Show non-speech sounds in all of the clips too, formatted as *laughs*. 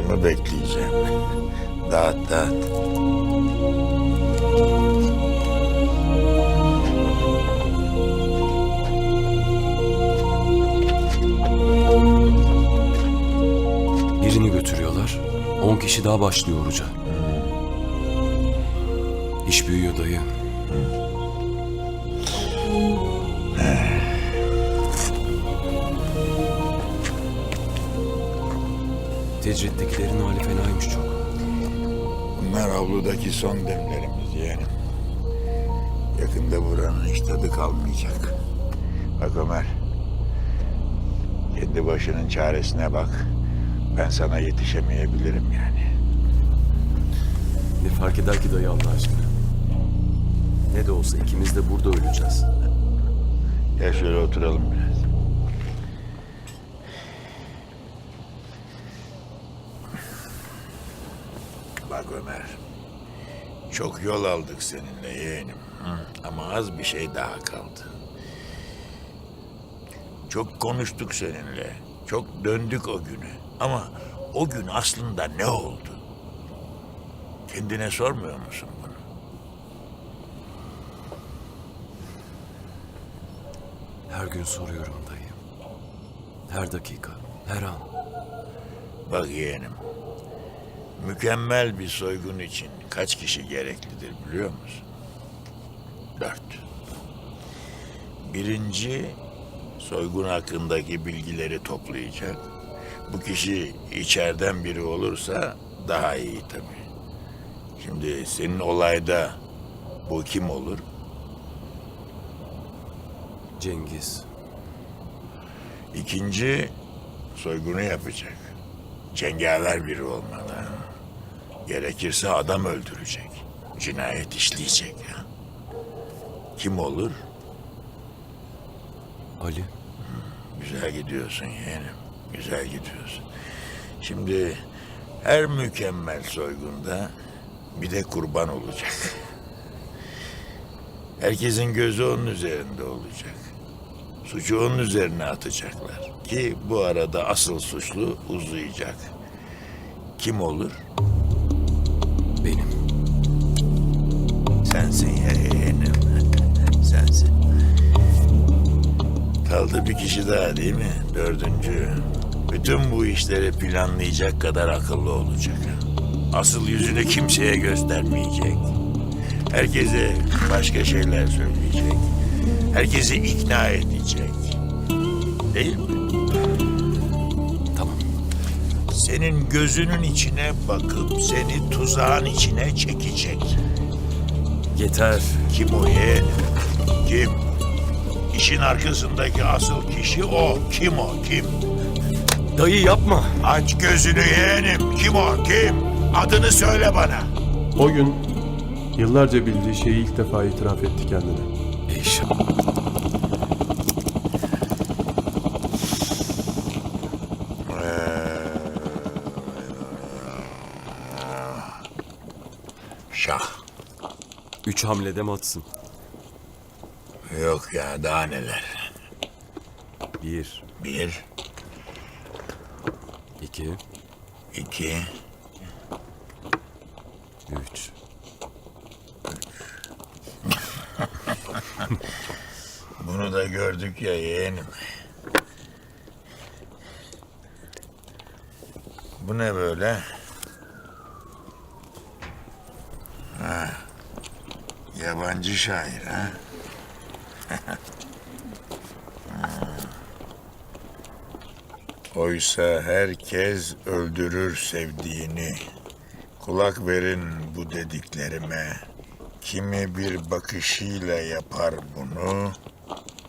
Sıramı bekleyeceğim. *laughs* Dağıt dağıt. Birini götürüyorlar. 10 kişi daha başlıyor oruca. İş büyüyor dayı. Tecrittekilerin hali fenaymış çok. Bunlar avludaki son demlerimiz yeğenim. Yakında buranın hiç tadı kalmayacak. Bak Ömer. Kendi başının çaresine bak. Ben sana yetişemeyebilirim yani. Ne fark eder ki dayı Allah aşkına? Ne de olsa ikimiz de burada öleceğiz. Gel şöyle oturalım biraz. Bak Ömer. Çok yol aldık seninle yeğenim. Hı, Ama az bir şey daha kaldı. Çok konuştuk seninle. Çok döndük o günü. Ama o gün aslında ne oldu? Kendine sormuyor musun bunu? Her gün soruyorum dayı. Her dakika, her an. Bak yeğenim. Mükemmel bir soygun için kaç kişi gereklidir biliyor musun? Dört. Birinci, soygun hakkındaki bilgileri toplayacak. Bu kişi içeriden biri olursa daha iyi tabii. Şimdi senin olayda bu kim olur? Cengiz. İkinci, soygunu yapacak. Cengaver biri olmalı. Gerekirse adam öldürecek. Cinayet işleyecek. ha. Kim olur? Ali. Güzel gidiyorsun yeğenim. Güzel gidiyorsun. Şimdi her mükemmel soygunda bir de kurban olacak. *laughs* Herkesin gözü onun üzerinde olacak. Suçu onun üzerine atacaklar. Ki bu arada asıl suçlu uzayacak. Kim olur? Kaldı bir kişi daha değil mi? Dördüncü. Bütün bu işleri planlayacak kadar akıllı olacak. Asıl yüzünü kimseye göstermeyecek. Herkese başka şeyler söyleyecek. Herkesi ikna edecek. Değil mi? Tamam. Senin gözünün içine bakıp seni tuzağın içine çekecek. Yeter. Kim o yeğenim? Kim? İşin arkasındaki asıl kişi o. Kim o? Kim? Dayı yapma. Aç gözünü yeğenim. Kim o? Kim? Adını söyle bana. O gün yıllarca bildiği şeyi ilk defa itiraf etti kendine. Eyşan. Şah. Üç hamlede mi atsın? Yok ya daha neler. Bir, Bir, iki, iki, üç. *laughs* Bunu da gördük ya yeğenim. Bu ne böyle? Ha, yabancı şair ha? *laughs* Oysa herkes öldürür sevdiğini. Kulak verin bu dediklerime. Kimi bir bakışıyla yapar bunu,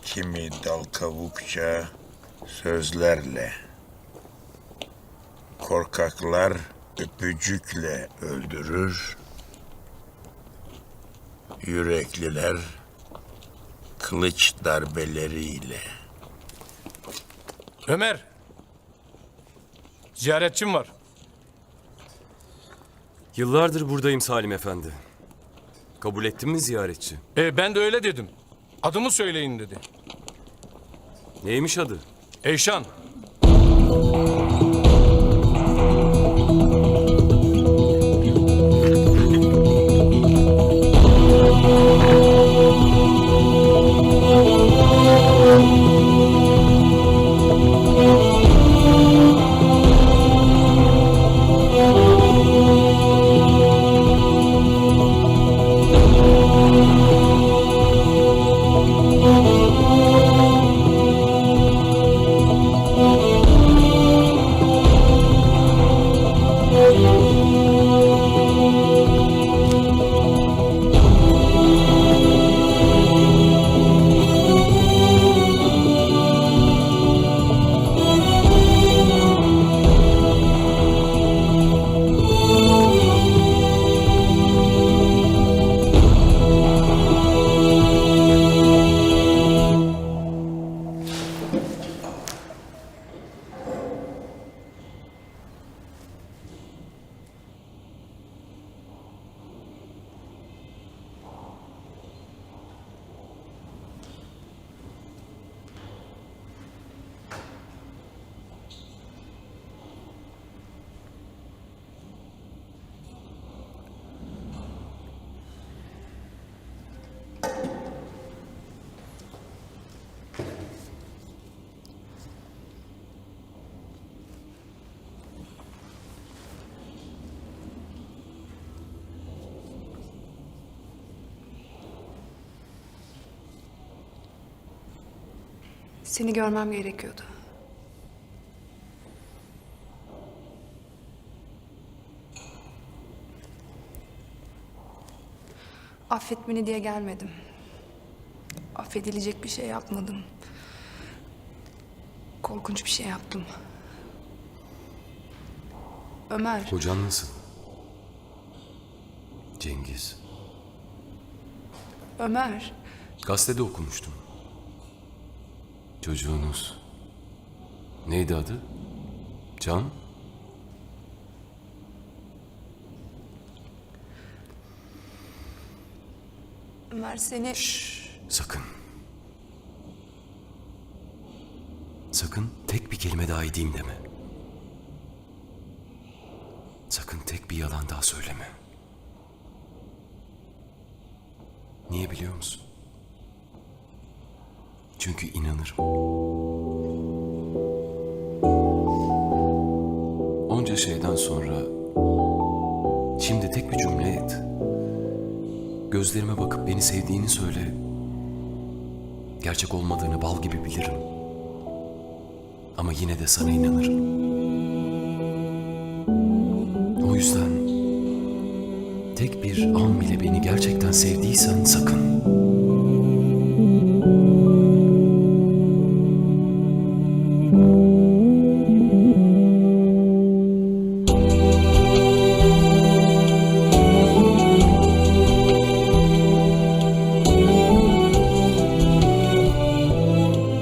kimi dal kavukça sözlerle. Korkaklar öpücükle öldürür, yürekliler kılıç darbeleriyle. Ömer. Ziyaretçim var. Yıllardır buradayım Salim Efendi. Kabul ettin mi ziyaretçi? E, ben de öyle dedim. Adımı söyleyin dedi. Neymiş adı? Eyşan. Seni görmem gerekiyordu. Affet beni diye gelmedim. Affedilecek bir şey yapmadım. Korkunç bir şey yaptım. Ömer, Hocan nasıl? Cengiz. Ömer. Gazetede okumuştum. Çocuğunuz. Neydi adı? Can? Ömer seni... Sakın. Sakın tek bir kelime daha edeyim deme. Sakın tek bir yalan daha söyleme. Niye biliyor musun? Çünkü inanırım. Onca şeyden sonra şimdi tek bir cümle et. Gözlerime bakıp beni sevdiğini söyle. Gerçek olmadığını bal gibi bilirim. Ama yine de sana inanırım. O yüzden tek bir an bile beni gerçekten sevdiysen sakın.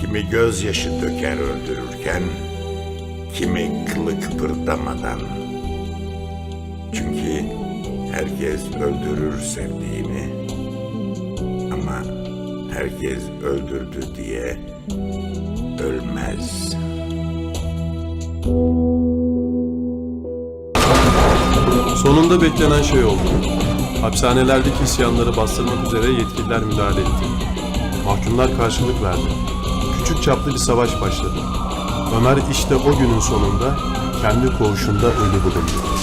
Kimi gözyaşı döker öldürürken, kimi kılı kıpırdamadan. Çünkü herkes öldürür sevdiğini. Ama herkes öldürdü diye ölmez. Sonunda beklenen şey oldu. Hapishanelerdeki isyanları bastırmak üzere yetkililer müdahale etti. Mahkumlar karşılık verdi. Küçük çaplı bir savaş başladı. Ömer işte o günün sonunda kendi koğuşunda ölü bulundu.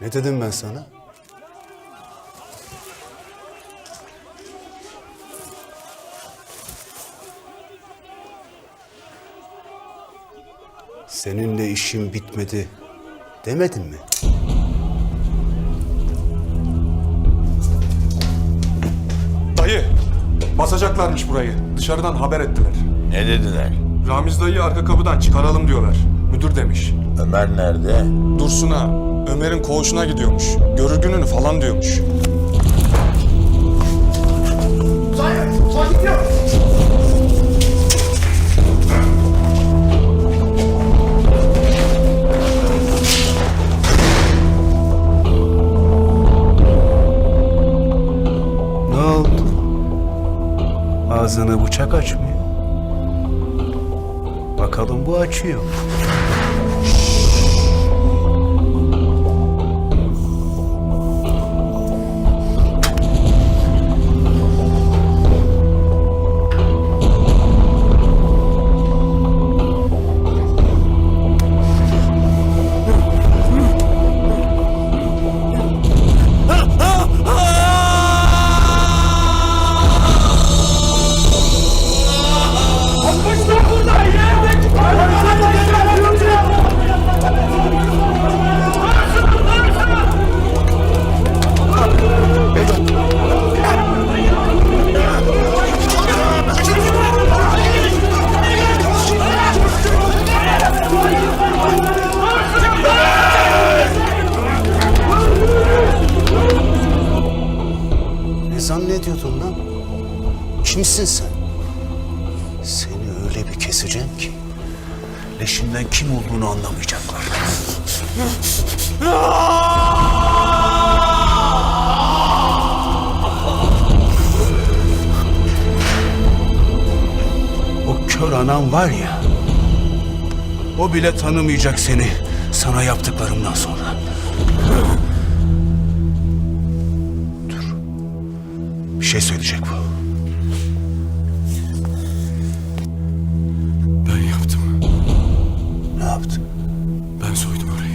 Ne dedim ben sana? Seninle işim bitmedi demedim mi? Dayı, basacaklarmış burayı. Dışarıdan haber ettiler. Ne dediler? Ramiz dayıyı arka kapıdan çıkaralım diyorlar. Müdür demiş. Ömer nerede? Dursun'a, Ömer'in koğuşuna gidiyormuş. Görür gününü falan diyormuş. Sakin, sakin. Ne oldu? Ağzını bıçak açmıyor. Bakalım bu açıyor. Leşinden kim olduğunu anlamayacaklar. O kör anan var ya, o bile tanımayacak seni sana yaptıklarımdan sonra. Dur. Bir şey söyleyecek bu. Ben soydum orayı.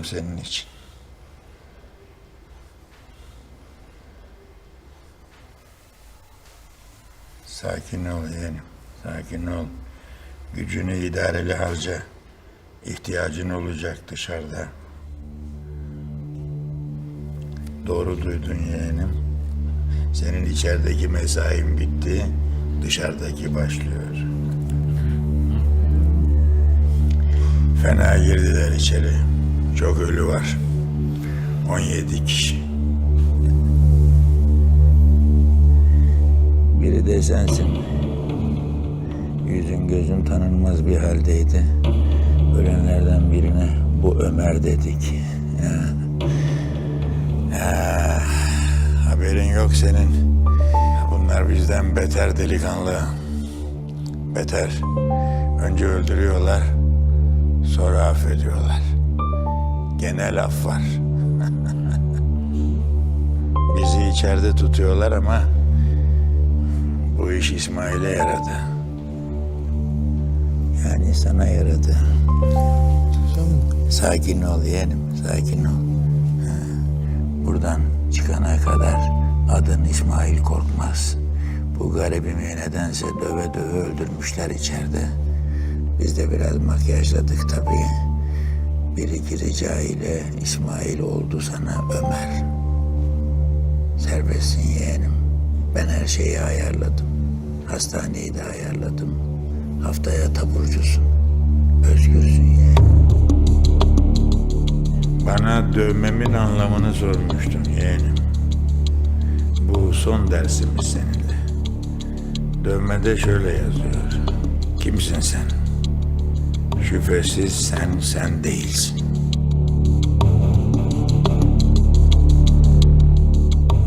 Sakladım senin için. Sakin ol yeğenim, sakin ol. Gücünü idareli harca. İhtiyacın olacak dışarıda. Doğru duydun yeğenim. Senin içerideki mesain bitti, dışarıdaki başlıyor. Fena girdiler içeri. Çok ölü var. 17 kişi. Biri de sensin. Yüzün gözün tanınmaz bir haldeydi. Ölenlerden birine bu Ömer dedik. *laughs* Ya. Ya. Haberin yok senin. Bunlar bizden beter delikanlı. Beter. Önce öldürüyorlar, sonra affediyorlar. Gene laf var. *laughs* Bizi içeride tutuyorlar ama bu iş İsmail'e yaradı. Yani sana yaradı. Sakin ol yeğenim, sakin ol. Buradan çıkana kadar adın İsmail Korkmaz. Bu garibimi nedense döve döve öldürmüşler içeride. Biz de biraz makyajladık tabii. Bir iki rica ile İsmail oldu sana Ömer. Serbestsin yeğenim. Ben her şeyi ayarladım. Hastaneyi de ayarladım. Haftaya taburcusun. Özgürsün yeğenim. Bana dövmemin anlamını sormuştun yeğenim. Bu son dersimiz seninle. Dövmede şöyle yazıyor. Kimsin sen? Şüphesiz sen sen değilsin.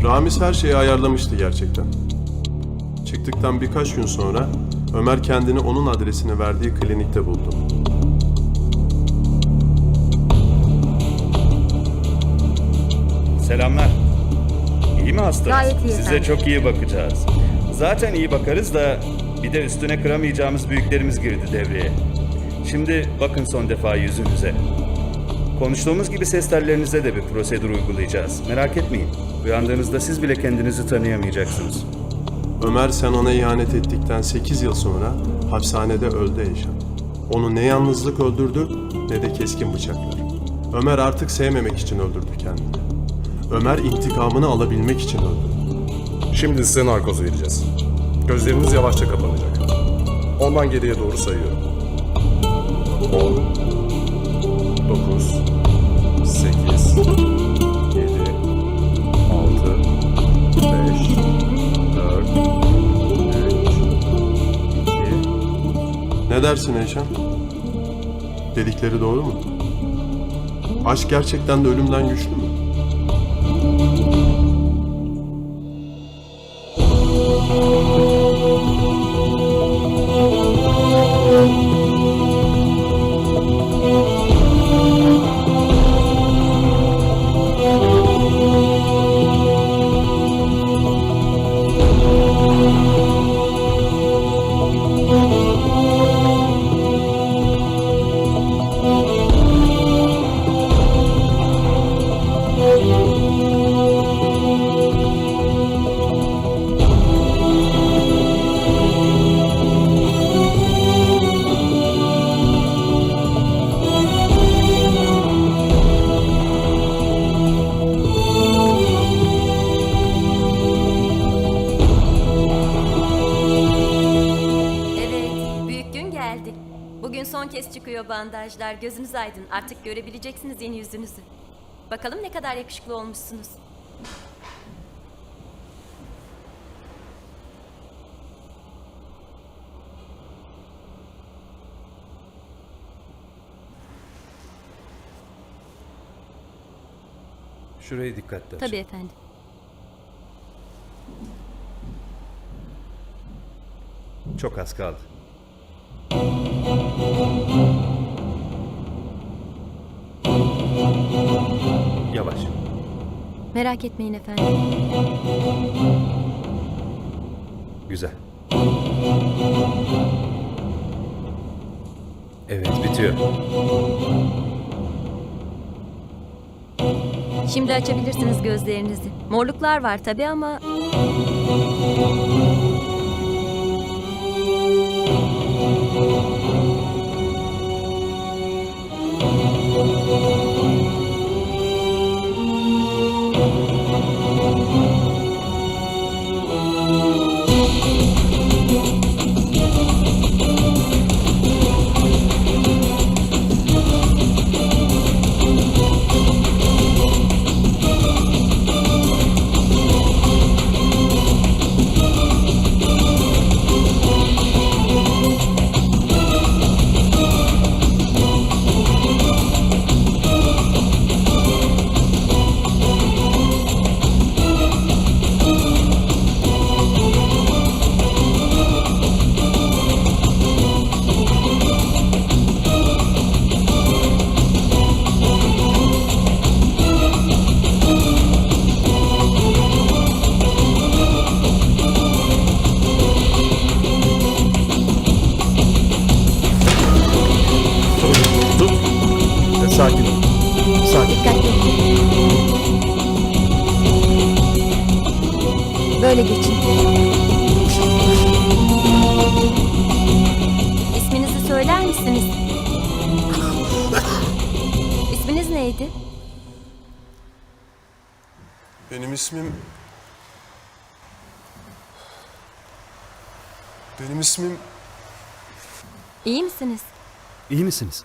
Ramiz her şeyi ayarlamıştı gerçekten. Çıktıktan birkaç gün sonra Ömer kendini onun adresine verdiği klinikte buldu. Selamlar. İyi mi hastanız? Gayet iyi Size efendim. çok iyi bakacağız. Zaten iyi bakarız da bir de üstüne kıramayacağımız büyüklerimiz girdi devreye. Şimdi bakın son defa yüzünüze. Konuştuğumuz gibi ses tellerinize de bir prosedür uygulayacağız. Merak etmeyin. Uyandığınızda siz bile kendinizi tanıyamayacaksınız. Ömer sen ona ihanet ettikten 8 yıl sonra hapishanede öldü Eyşan. Onu ne yalnızlık öldürdü ne de keskin bıçaklar. Ömer artık sevmemek için öldürdü kendini. Ömer intikamını alabilmek için öldü. Şimdi size narkoz vereceğiz. Gözleriniz yavaşça kapanacak. Ondan geriye doğru sayıyorum. Ne dersin Eyşan? Dedikleri doğru mu? Aşk gerçekten de ölümden güçlü mü? Gözünüz aydın. Artık görebileceksiniz yeni yüzünüzü. Bakalım ne kadar yakışıklı olmuşsunuz. Şurayı dikkatli Tabii efendim. Çok az kaldı. Yavaş. Merak etmeyin efendim. Güzel. Evet bitiyor. Şimdi açabilirsiniz gözlerinizi. Morluklar var tabii ama... ismim... İyi misiniz? İyi misiniz?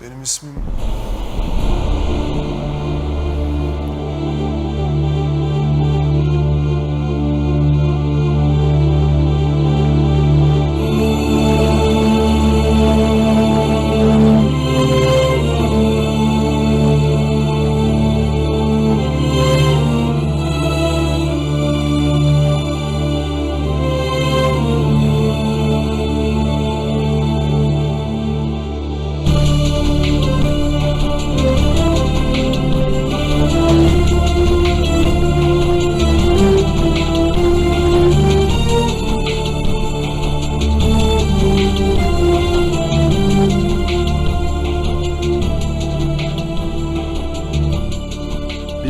Benim ismim...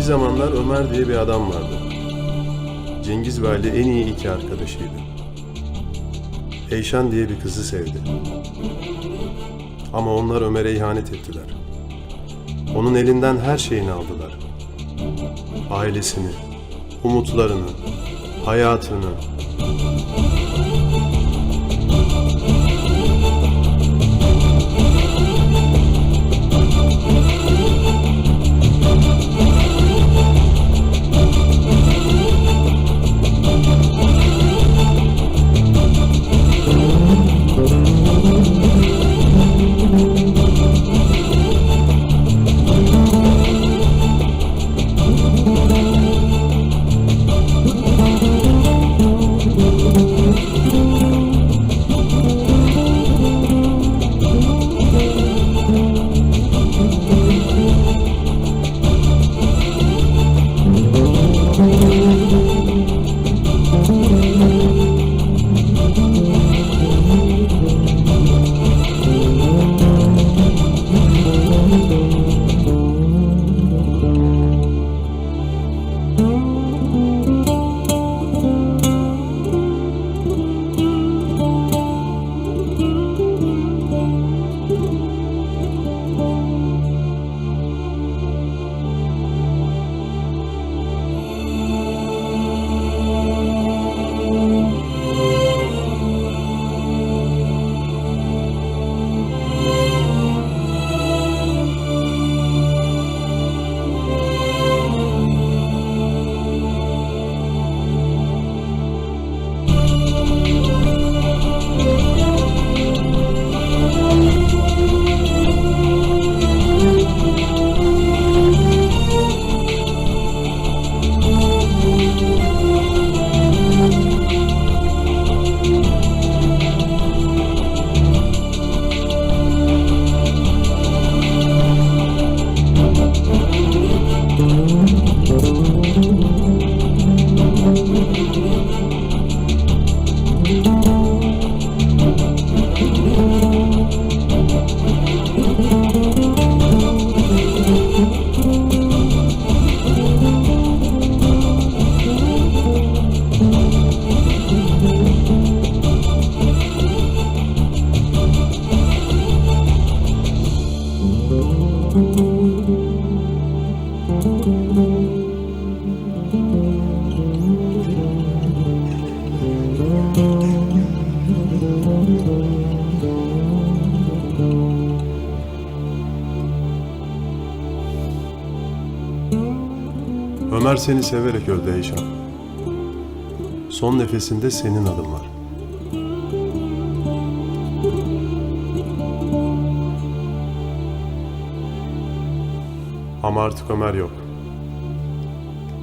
zamanlar Ömer diye bir adam vardı. Cengiz Ali en iyi iki arkadaşıydı. Eyşan diye bir kızı sevdi. Ama onlar Ömer'e ihanet ettiler. Onun elinden her şeyini aldılar. Ailesini, umutlarını, hayatını. Seni severek öldü Eyşan. Son nefesinde senin adın var. Ama artık Ömer yok.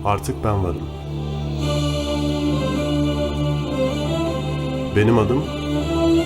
Artık ben varım. Benim adım